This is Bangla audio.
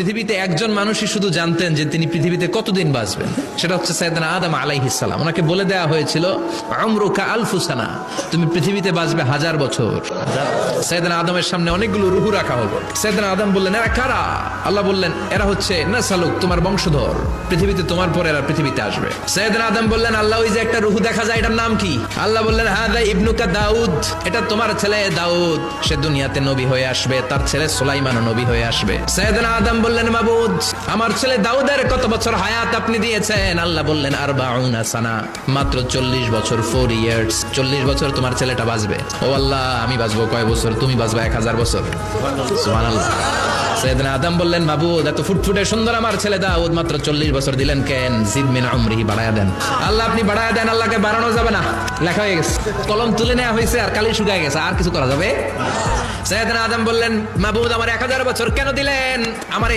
পৃথিবীতে একজন মানুষই শুধু জানতেন যে তিনি পৃথিবীতে কতদিন বাঁচবেন। সেটা হচ্ছে সাইদানা আদম আলাইহিসালাম ওনাকে বলে দেওয়া হয়েছিল আমরুকা আলফুসানা, তুমি পৃথিবীতে বাঁচবে হাজার বছর। সাইদানা আদমের সামনে অনেকগুলো রুহু রাখা হলো। সাইদানা আদম বললেন, এরা কারা? আল্লাহ বললেন, এরা হচ্ছে নাসালুক, তোমার বংশধর। পৃথিবীতে তোমার পরে এরা পৃথিবীতে আসবে। সাইদানা আদম বললেন, আল্লাহ, ওই যে একটা রুহু দেখা যায়, এটার নাম কি? আল্লাহ বললেন হাদা ইবনুকা দাউদ, এটা তোমার ছেলে দাউদ। সে দুনিয়াতে নবী হয়ে আসবে, তার ছেলে সুলাইমানও নবী হয়ে আসবে। সাইয়েদনা আদম বললেন, মাবুদ, আমার ছেলে দাউদের কত বছর হায়াত আপনি দিয়েছেন? আল্লাহ বললেন আর সানা, মাত্র চল্লিশ বছর ফোর ইয়ার্স চল্লিশ বছর তোমার ছেলেটা বাঁচবে। ও আল্লাহ, আমি বাঁচবো কয় বছর? তুমি বাঁচবে এক হাজার বছর। সৈয়দনা আদম বললেন, মাবুদ, এত ফুটফুটে সুন্দর আমার ছেলে দাউদ, মাত্র চল্লিশ বছর দিলেন কেন? জিদ মিন বাড়ায়া দেন। আল্লাহ, আপনি বাড়ায়া দেন, আল্লাহকে বাড়ানো যাবে না। লেখা হয়ে গেছে। কলম তুলে নেওয়া হয়েছে আর কালি শুকায় গেছে, আর কিছু করা যাবে? সৈয়দনা আদম বললেন, মাবুদ, আমার এক হাজার বছর কেন দিলেন? আমার